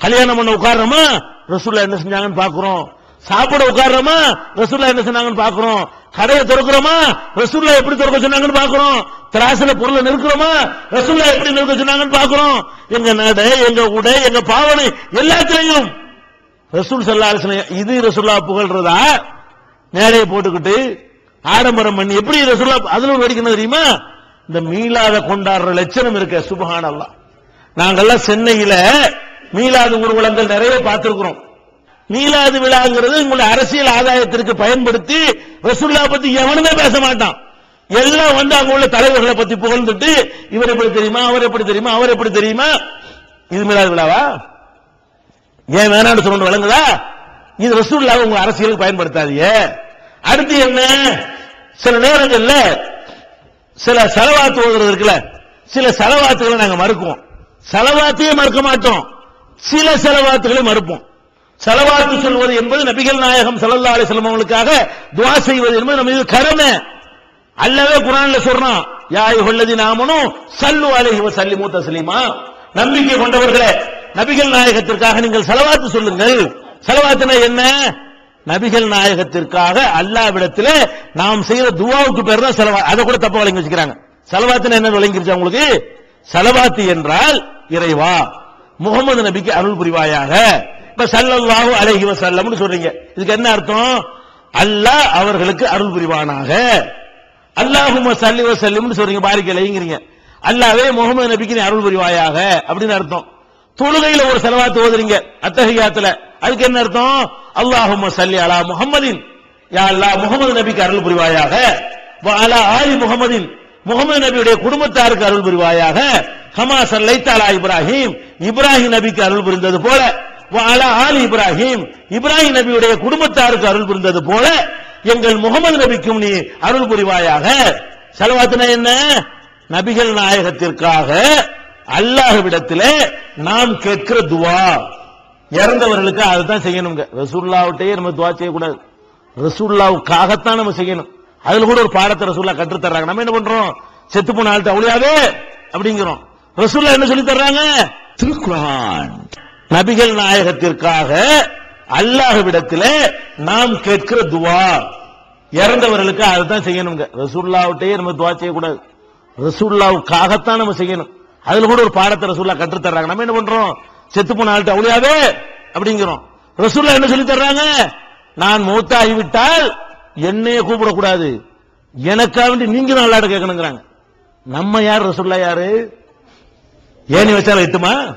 கல்யாணம் பண்ண உட்கார்றோமா? ரசூல்லா என்ன செஞ்சாங்கன்னு பாக்குறோம் சாப்பிட உட்கார்றோமா? ரசூல்லா என்ன சொன்னாங்கன்னு பாக்குறோம் கடையை திறக்கிறோமா? ரசூல்லா எப்படி திறக்க சொன்னாங்கன்னு பாக்குறோம் திராசுல பொருளை நிற்கிறோமா ரசூல்லா எப்படி நிற்க சொன்னாங்கன்னு பாக்குறோம் எங்க நடை எங்க உடை எங்க பாவனை எல்லாத்திலையும் ரசூல் சல்லா இது ரசூல்லா புகழ்றதா? மேடையை போட்டுக்கிட்டு ஆடம்பரம் பண்ணி எப்படி ரசூல்லா அதுல வேடிக்கணும் வெடிக்கணும் தெரியுமா? இந்த மீளாத கொண்டாடுற லட்சணம் இருக்க சுபஹான் நாங்கெல்லாம் சென்னையில மீளாது ஊர்வலங்கள் நிறைய பார்த்திருக்கிறோம். மீளாது விழாங்கிறது உங்களுடைய அரசியல் ஆதாயத்திற்கு பயன்படுத்தி ரசுல்லா பத்தி எவனுமே பேச மாட்டான். எல்லாம் வந்து அங்க உள்ள தலைவர்களை பத்தி புகழ்ந்துட்டு இவர் எப்படி தெரியுமா அவர் எப்படி தெரியுமா அவர் எப்படி தெரியுமா? இது மீளாது விழாவா? ஏன் வேணாம்னு சொல்லணும் வழங்குதா இது ரசூல்லாவை உங்க அரசியலுக்கு பயன்படுத்தாதீங்க. அடுத்து என்ன? சில நேரங்கள்ல சில செலவாத்து ஓதுறது இருக்குல்ல சில செலவாத்துகளை நாங்க மறுக்குவோம். செலவாத்தையே மறுக்க மாட்டோம். சில செலவாத்துகளை மறுப்போம். செலவாத்து சொல்வது என்பது நபிகள் நாயகம் ஸல்லல்லாஹு அலி வஸல்லம் அவங்களுக்காக செய்வது என்பது நம்ம இது கடமை அல்லவே குரான்ல சொல்றான் யாய் அய்யுஹல்லதீன நாமனும் ஸல்லு அலைஹி மூத்த சலீமா நம்பிக்கை கொண்டவர்களே நபிகள் நாயகத்திற்காக நீங்கள் செலவாத்து சொல்லுங்கள். செலவாத்துனா என்ன? நபிகள் நாயகத்திற்காக அல்லாவிடத்தில் நாம் செய்யற துவாவுக்கு பேர் தான் செலவா அதை கூட தப்பா வழங்கி வச்சுக்கிறாங்க. செலவாத்துனா என்ன விளங்கிருச்சா உங்களுக்கு? செலவாத்து என்றால் இறைவா. முகமது நபிக்கு அருள் புரிவாயாக. இப்ப சல்லல்லாஹு அலைஹி வசல்லம்னு சொல்றீங்க. இதுக்கு என்ன அர்த்தம்? அல்லாஹ் அவர்களுக்கு அருள் புரிவானாக. அல்லாஹும்ம சல்லி வசல்லிம்னு சொல்றீங்க பாரிக்கலைங்கிறீங்க. அல்லாவே முகமது நபிக்கு நீ அருள் புரிவாயாக அப்படின்னு அர்த்தம். தொழுகையில ஒரு செலவாத்து ஓதுறீங்க அத்தகையாத்துல. அதுக்கு என்ன அர்த்தம்? அல்லாஹும சல்லி அலா முகமதின் யா அல்லாஹ் முகமது நபிக்கு அருள் புரிவாயாக. அலா ஆலி முகமதின் முகமது நபியுடைய குடும்பத்தாருக்கு அருள் புரிவாயாக. கமா லைத்தாலா இப்ராஹிம். இப்ராஹிம் நபிக்கு அருள் புரிந்தது போல ஆலி இப்ராஹிம் இப்ராஹிம் நபியுடைய குடும்பத்தாருக்கு அருள் புரிந்தது போல எங்கள் முகமது நபிக்கும் நீ அருள் புரிவாயாக. செலவாத்துனா என்ன? நபிகள் நாயகத்திற்காக அல்லாஹ்விடத்தில் நாம் கேட்கிற துவா. இறந்தவர்களுக்கு அதுதான் செய்யணுங்க. ரசூல்லாவிட்டே நம்ம துவா செய்யக்கூடாது. ரசூல்லாவுக்காகத்தான் நம்ம செய்யணும். அதுல கூட ஒரு பாடத்தை ரசூல்லா கற்றுத் தர்றாங்க. நம்ம என்ன பண்றோம்? செத்து போன ஆள்கிட்ட அவளியாவே! அப்படிங்கிறோம். ரசூல்லா என்ன சொல்லி தர்றாங்க? திருக்குரான் நபிகள் நாயகத்திற்காக அல்லாஹ்விடத்தில் நாம் கேட்கிற துவா. இறந்தவர்களுக்கு அதுதான் செய்யணுங்க ரசூல்லாவிட்டே நம்ம துவா செய்யக்கூடாது. ரசூல்லாவுக்காகத்தான் நம்ம செய்யணும். அதுல கூட ஒரு பாடத்தை ரசூல்லா கற்றுத்தர்றாங்க நம்ம என்ன பண்றோம்? செத்து போன ஆள்கிட்ட அவளியாவே அப்படிங்கிறோம். ரசூல்லா என்ன சொல்லி தர்றாங்க? நான் மூத்தாகி விட்டால் கூப்பிடக்கூடாது. எனக்காக வேண்டி நீங்க தான் அல்லாட கேட்கணுங்கிறாங்க. நம்ம யார்? ரசூல்லா யாரு? ஏணி வச்சாலும் எட்டுமா?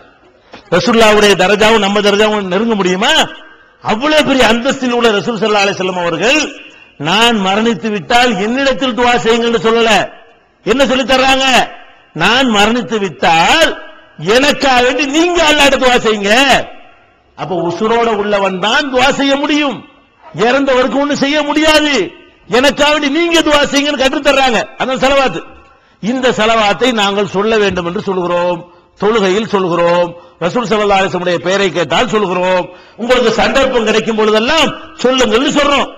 ரசூல்லாவுடைய தரஜாவும் நம்ம தரஜாவும் நெருங்க முடியுமா? அவ்வளவு பெரிய அந்தஸ்தில் உள்ள ரசூல் சல்லா அலி செல்லம் அவர்கள் நான் மரணித்து விட்டால் என்னிடத்தில் துவா செய்யுங்கன்னு சொல்லல. என்ன சொல்லி தர்றாங்க? நான் மரணித்து விட்டால் எனக்காக வேண்டி நீங்க அல்லாட்ட துவா செய்யுங்க. அப்ப உசுரோட உள்ளவன் தான் துவா செய்ய முடியும். இறந்தவருக்கு ஒண்ணு செய்ய முடியாது. எனக்காக வேண்டி நீங்க துவா செய்யுங்கன்னு கற்றுத்தர்றாங்க தர்றாங்க. செலவாத்து. இந்த செலவாத்தை நாங்கள் சொல்ல வேண்டும் என்று சொல்கிறோம் தொழுகையில் சொல்கிறோம். ரசூல் ஸல்லல்லாஹு அலைஹி பெயரை கேட்டால் சொல்கிறோம். உங்களுக்கு சந்தர்ப்பம் கிடைக்கும் பொழுதெல்லாம் சொல்லுங்கள்னு சொல்றோம்.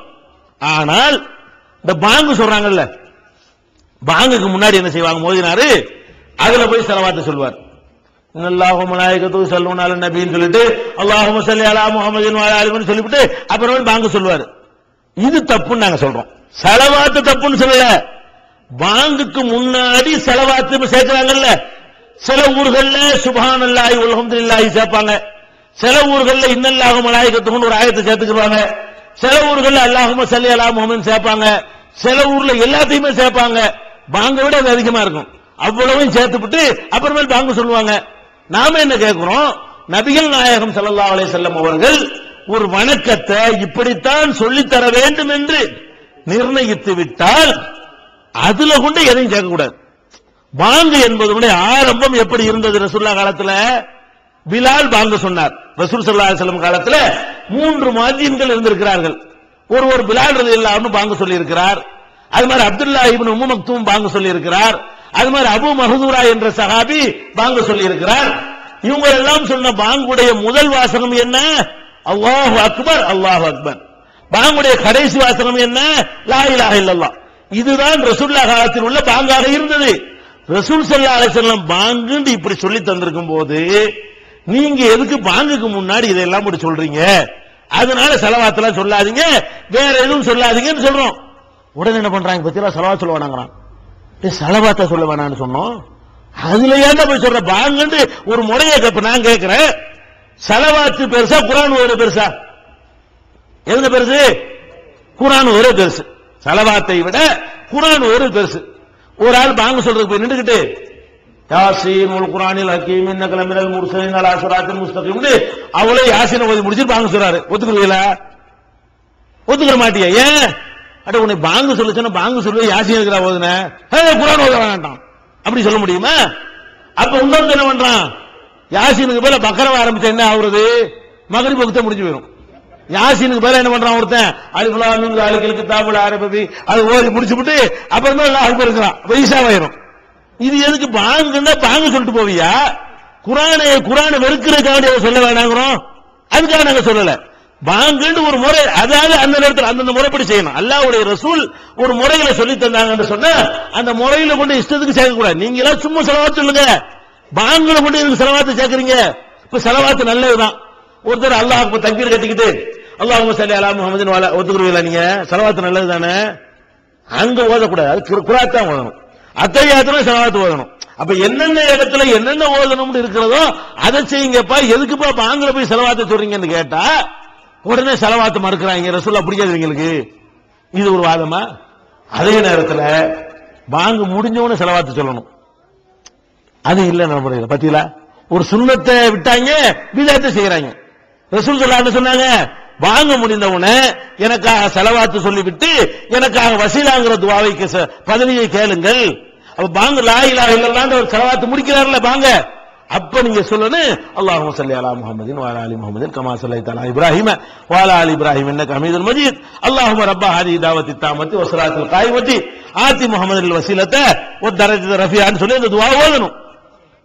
ஆனால் இந்த பாங்கு சொல்றாங்கல்ல பாங்குக்கு முன்னாடி என்ன செய்வாங்க? மோதினாரு அதுல போய் செலவாத்து சொல்வார். அல்லாஹும் மலாயிகத்து சல்லூன் அல நபின்னு சொல்லிட்டு அல்லாஹும் சல்லி அலா முகமதின் வ சொல்லிவிட்டு அப்புறம் பாங்கு சொல்வார் இது தப்புன்னு நாங்க சொல்றோம். செலவாத்து தப்புன்னு சொல்லல. பாங்குக்கு முன்னாடி செலவாத்து சேர்க்கிறாங்கல்ல. சில ஊர்கள்ல சுபான் அல்லாஹி உலகம்துல்லாஹி சேர்ப்பாங்க. சில ஊர்கள்ல இன்னல்லாக மலாயிகத்துன்னு ஒரு ஆயத்தை சேர்த்துக்குவாங்க. சில ஊர்கள்ல அல்லாஹும சல்லி அலா முஹம்மதின் சேர்ப்பாங்க. சில ஊர்ல எல்லாத்தையுமே சேர்ப்பாங்க. பாங்க விட அது அதிகமா இருக்கும். அவ்வளவும் சேர்த்துவிட்டு அப்புறமேல் பாங்க சொல்லுவாங்க. நாம என்ன கேட்கிறோம் நபிகள் நாயகம் சல்லா அலே செல்லம் அவர்கள் ஒரு வணக்கத்தை இப்படித்தான் சொல்லித்தர வேண்டும் என்று நிர்ணயித்து விட்டால் அதுல கொண்டு எதையும் கேட்கக்கூடாது பாங்கு என்பதனுடைய ஆரம்பம் எப்படி இருந்தது ரசுல்லா காலத்துல? பிலால் பாங்கு சொன்னார். ரசூல் சல்லா அலைஹி காலத்துல மூன்று மாதியன்கள் இருந்திருக்கிறார்கள். ஒருவர் பிலால் இல்லாமல் பாங்கு சொல்லியிருக்கிறார். அது மாதிரி அப்துல்லா இபின் உம்மு மக்தும் பாங்கு சொல்லியிருக்கிறார். அது மாதிரி அபு மஹதூரா என்ற சஹாபி பாங்கு சொல்லியிருக்கிறார். இவங்க எல்லாம் சொன்ன பாங்குடைய முதல் வாசகம் என்ன? அல்லாஹு அக்பர் அல்லாஹு அக்பர். பாங்குடைய கடைசி வாசகம் என்ன? லா இலாஹ இல்லல்லாஹ். இதுதான் ரசுல்லா காலத்தில் உள்ள பாங்காக இருந்தது. ரசூல் செல்லா அலைசல்லாம் பாங்குன்னு இப்படி சொல்லி தந்திருக்கும் போது நீங்க எதுக்கு பாங்குக்கு முன்னாடி இதெல்லாம் இப்படி சொல்றீங்க? அதனால செலவாத்தெல்லாம் சொல்லாதீங்க வேற எதுவும் சொல்லாதீங்கன்னு சொல்றோம். உடனே என்ன பண்றாங்க? பத்தியெல்லாம் செலவா சொல்ல வேணாங்கிறான். செலவாத்த சொல்ல வேணாம்னு சொன்னோம். அதுல ஏன் போய் சொல்ற பாங்குன்னு ஒரு முறையை கேப்ப நான் கேட்கிறேன். செலவாத்து பெருசா குரான் ஓர பெருசா? எதுல பெருசு? குரான் ஒரு பெருசு. செலவாத்தை விட குரான் ஒரு பெருசு. ஒரு ஆள் பாங்க சொல்றதுக்கு போய் நின்றுகிட்டு யாசீன் உல் குரானில் ஹக்கீம் இன்ன கிளம்பினல் முர்சலின் அலா சிராத்தில் முஸ்தகீம்னு அவளே யாசீனை ஓதி முடிச்சு பாங்க சொல்றாரு. ஒத்துக்கிறீங்களா? ஒத்துக்கிற மாட்டியா? ஏன்? அட உன்னை பாங்கு சொல்லுச்சுன்னா பாங்கு சொல்லு யாசின் இருக்கிறா ஓதுன? குரான் ஓத வேண்டாம் அப்படி சொல்ல முடியுமா? அப்ப இன்னொரு என்ன பண்றான்? யாசினுக்கு போல பக்கரவ ஆரம்பிச்சா என்ன ஆகுறது? மகரி பகுத்த முடிஞ்சு போயிடும் யாசினுக்கு மேல என்ன பண்றான் ஒருத்தன்? அலிஃபுலாம் அலிகளுக்கு தாபுல ஆரம்பி அது ஓதி முடிச்சு விட்டு அப்புறம் தான் அழுப்பு இருக்கிறான். வயசாவாயிரும் இது எதுக்கு பாங்குன்னா பாங்கு சொல்லிட்டு போவியா? குரானை குரானை வெறுக்கிறதுக்காக சொல்ல வேணாங்கிறோம். அதுக்காக நாங்க சொல்லல. பாங்குன்னு ஒரு முறை அதாவது அந்த நேரத்தில் அந்தந்த முறைப்படி செய்யணும். அல்லாவுடைய ரசூல் ஒரு முறையில சொல்லி தந்தாங்கன்னு சொன்னா அந்த முறையில கொண்டு இஷ்டத்துக்கு சேர்க்கக்கூடாது. நீங்க எல்லாம் சும்மா செலவாத்து சொல்லுங்க. பாங்குல கொண்டு இதுக்கு செலவாத்து சேர்க்கறீங்க? இப்ப செலவாத்து நல்லதுதான். ஒருத்தர் அல்லாஹ் இப்ப தக்கீர் கட்டிக்கிட்டு அல்லாஹ் சல்லி அலா முகமது ஒத்துக்குருவீங்களா நீங்க? செலவாத்து நல்லது தானே? அங்க ஓதக்கூடாது. அது குராத்தான் குராத் தான் ஓதணும். செலவாத்து ஓதணும். அப்ப என்னென்ன இடத்துல என்னென்ன ஓதணும்னு இருக்கிறதோ அதை செய்யுங்கப்பா. எதுக்குப்பா பாங்கல போய் செலவாத்த சொல்றீங்கன்னு கேட்டா உடனே செலவாத்து மறுக்கிறாங்க. ரசூல்லா பிடிக்காது எங்களுக்கு. இது ஒரு வாதமா? அதே நேரத்துல வாங்க முடிஞ்சவன செலவாத்து சொல்லணும். அது இல்ல நடைமுறையில் பத்தியில? ஒரு சுண்ணத்தை விட்டாங்க விதத்தை செய்யறாங்க ரசூல் சொல்லான்னு சொன்னாங்க வாங்க முடிந்தவன எனக்காக செலவாத்து சொல்லிவிட்டு எனக்காக வசீலாங்கிற துவாவைக்கு ச- பதவியை கேளுங்கள். அப்ப பாங்க லாயிலா இலாஹ ஒரு செலவாத்து முடிக்கிறார்ல பாங்க அப்ப நீங்க சொல்லணும் அல்லாஹு சல்லி அலா முகமதின் வாலா அலி முகமதின் கமா சல்லி தலா இப்ராஹிம வாலா அலி இப்ராஹிம் என்ன கமீதுல் மஜீத். அல்லாஹு ரப்பா ஹாதி தாவத்தி தாமத்தி வ காய்மத்தி. காயிமத்தி ஆதி முஹம்மதில் வசீலத்த ஒரு தரஜத ரஃபியான்னு சொல்லி அந்த துவா ஓதணும்.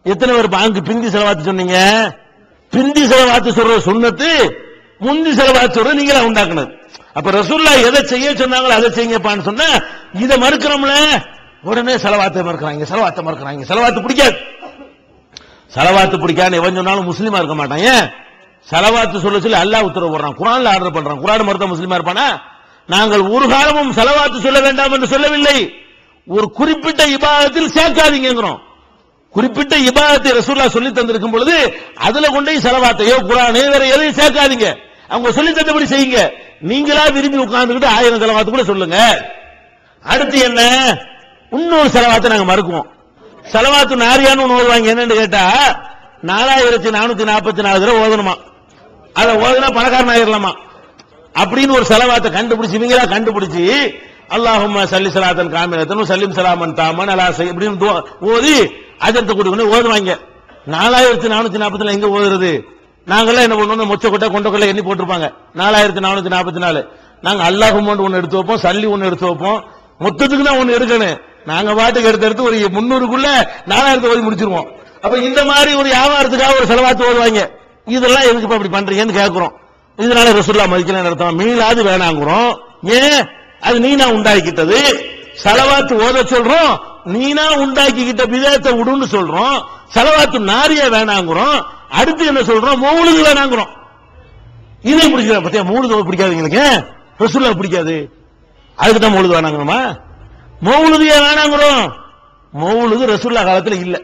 எத்தனை பேர் பாங்கு பிந்தி செலவாத்து சொன்னீங்க? பிந்தி செலவாத்து சொல்ற சுண்ணத்து முந்தி செலவாத்து சொல்ற நீங்களா உண்டாக்குனது. அப்ப ரசூல்லா எதை செய்ய சொன்னாங்களோ அதை செய்யுங்கப்பான்னு சொன்னா இதை மறுக்கிறோம்ல உடனே செலவாத்தை மறுக்கிறாங்க செலவாத்தை மறுக்கிறாங்க. செலவாத்து பிடிக்காது. செலவாத்து பிடிக்காது எவன் சொன்னாலும் முஸ்லீமா இருக்க மாட்டான். ஏன்? செலவாத்து சொல்ல சொல்லி அல்லாஹ் உத்தரவு போடுறான். குரான்ல ஆர்டர் பண்றான். குரான் மறுத்த முஸ்லீமா இருப்பானா? நாங்கள் ஒரு காலமும் செலவாத்து சொல்ல வேண்டாம் என்று சொல்லவில்லை. ஒரு குறிப்பிட்ட இபாதத்தில் சேர்க்காதீங்கிறோம் குறிப்பிட்ட இபாதத்தை ரசூல்லா சொல்லி தந்திருக்கும் பொழுது அதுல கொண்டு செலவாத்தையோ குரானே வேற எதையும் சேர்க்காதீங்க. அவங்க சொல்லி தந்தபடி செய்யுங்க. நீங்களா விரும்பி உட்கார்ந்துக்கிட்டு ஆயிரம் செலவாத்து கூட சொல்லுங்க. அடுத்து என்ன? இன்னொரு செலவாத்தை நாங்க மறுக்குவோம். செலவாத்து நாரியான்னு ஒண்ணு ஓதுவாங்க. என்னன்னு கேட்டா நாலாயிரத்தி நானூத்தி நாற்பத்தி நாலு தடவை ஓதணுமா? அதை ஓதுனா பணக்காரன் ஆயிரலாமா? அப்படின்னு ஒரு செலவாத்தை கண்டுபிடிச்சு இவங்களா கண்டுபிடிச்சு அல்லாஹும் சல்லி சலாத்தன் காமிலத்தன் சல்லிம் சலாமன் தாமன் அலாசை இப்படின்னு ஓதி அஜர்த்த கொடுக்கணும் ஓதுவாங்க. நாலாயிரத்தி நானூத்தி நாற்பத்தி எங்க ஓதுறது? நாங்கெல்லாம் என்ன பண்ணுவோம்? மொச்ச கொட்டை கொண்ட கொள்ள எண்ணி போட்டிருப்பாங்க. நாலாயிரத்தி நானூத்தி நாற்பத்தி நாலு. நாங்க அல்லாஹும்மன் ஒன்னு எடுத்து வைப்போம் சல்லி ஒன்னு எடுத்து வைப்போம். மொத்தத்துக்கு தான் ஒன்னு எடுக்கணும். நாங்க பாட்டுக்கு எடுத்து எடுத்து ஒரு முன்னூறுக்குள்ள நாலாயிரத்தி ஓதி முடிச்சிருவோம். அப்ப இந்த மாதிரி ஒரு வியாபாரத்துக்காக ஒரு செலவாத்து ஓதுவாங்க. இதெல்லாம் எதுக்கு இப்ப அப்படி பண்றீங்கன்னு கேட்கிறோம் இதனால ரசுல்லா மதிக்கலாம் நடத்தோம் மீளாது வேணாங்கிறோம். ஏன்? அது நீ நான் உண்டாக்கிட்டது. செலவாத்து ஓத சொல்றோம். நீனா உண்டாக்கிக்கிட்ட விதத்தை விடுன்னு சொல்றோம் செலவாத்து நாரிய வேணாங்கிறோம் அடுத்து என்ன சொல்றோம் மௌலுது வேணாங்கிறோம். இதை பிடிக்கிற பத்தியா பிடிக்காது பிடிக்காதுங்களுக்கு ரசூல்லா பிடிக்காது. அதுக்கு தான் மௌலுது வேணாங்கிறோமா? ஏன் வேணாங்கிறோம்? மௌலுது ரசூல்லா காலத்துல இல்ல.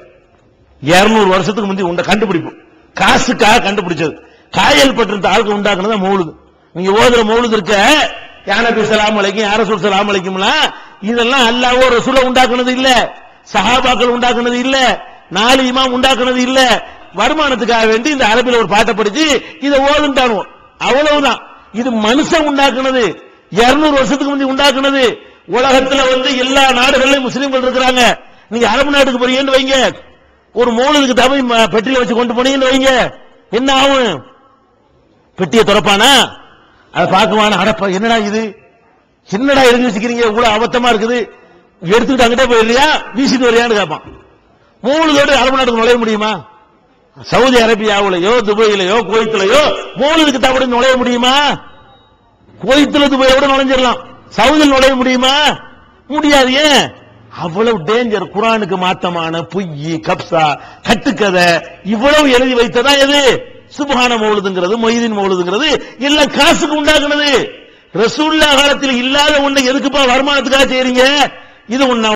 இருநூறு வருஷத்துக்கு முந்தி உண்ட கண்டுபிடிப்பு. காசுக்காக கண்டுபிடிச்சது. காயல் பட்டிருந்த ஆளுக்கு உண்டாக்குனதான் மௌலுது நீங்க ஓதுற மௌலுது இருக்க. யானபி சலாம் அலைக்கும் யாரசூல் சலாம் அலைக்கும்லாம் இதெல்லாம் அல்லாவோ ரசூல உண்டாக்குனது இல்ல. சஹாபாக்கள் உண்டாக்குனது இல்ல. நாலு இமாம் உண்டாக்குனது இல்ல. வருமானத்துக்காக வேண்டி இந்த அரபில் ஒரு பாட்டை படிச்சு இதை ஓதுண்டானோ. அவ்வளவுதான். இது மனுஷன் உண்டாக்குனது. 200 வருஷத்துக்கு முந்தி உண்டாக்குனது. உலகத்துல வந்து எல்லா நாடுகளிலும் முஸ்லீம்கள் இருக்கிறாங்க. நீங்க அரபு நாட்டுக்கு போறீங்கன்னு வைங்க. ஒரு மூலத்துக்கு தமிழ் ம- பெட்டியில வச்சு கொண்டு போனீங்கன்னு வைங்க. என்ன ஆகும்? பெட்டியை திறப்பானா? அதை பார்க்குவானா அடப்பா என்னடா இது? என்னடா எழுதி வச்சுக்கிறீங்க இவ்வளவு அபத்தமா இருக்குது. எடுத்துக்கிட்டு அங்கிட்டே போயிடுறியா? வீசிட்டு வரியான்னு கேட்பான் மூணுதோடு அரபு நாட்டுக்கு நுழைய முடியுமா? சவுதி அரேபியாவுலயோ துபாயிலையோ குவைத்திலயோ மூணுதுக்கு தவிர நுழைய முடியுமா? கோயத்தில் துபாய கூட நுழைஞ்சிடலாம். சவுதியில் நுழைய முடியுமா? முடியாது ஏன்? அவ்வளவு டேஞ்சர் குரானுக்கு மாத்தமான பொய் கப்சா கட்டுக்கதை இவ்வளவு எழுதி வைத்ததா எது? சுபகான மௌலுதுங்கிறது மொய்தீன் மௌலுதுங்கிறது இல்ல காசுக்கு உண்டாக்குனது. ரசூல்லா காலத்தில் இல்லாத ஒண்ணை எதுக்குப்பா வருமானத்துக்காக செய்றீங்க? இது ஒண்ணு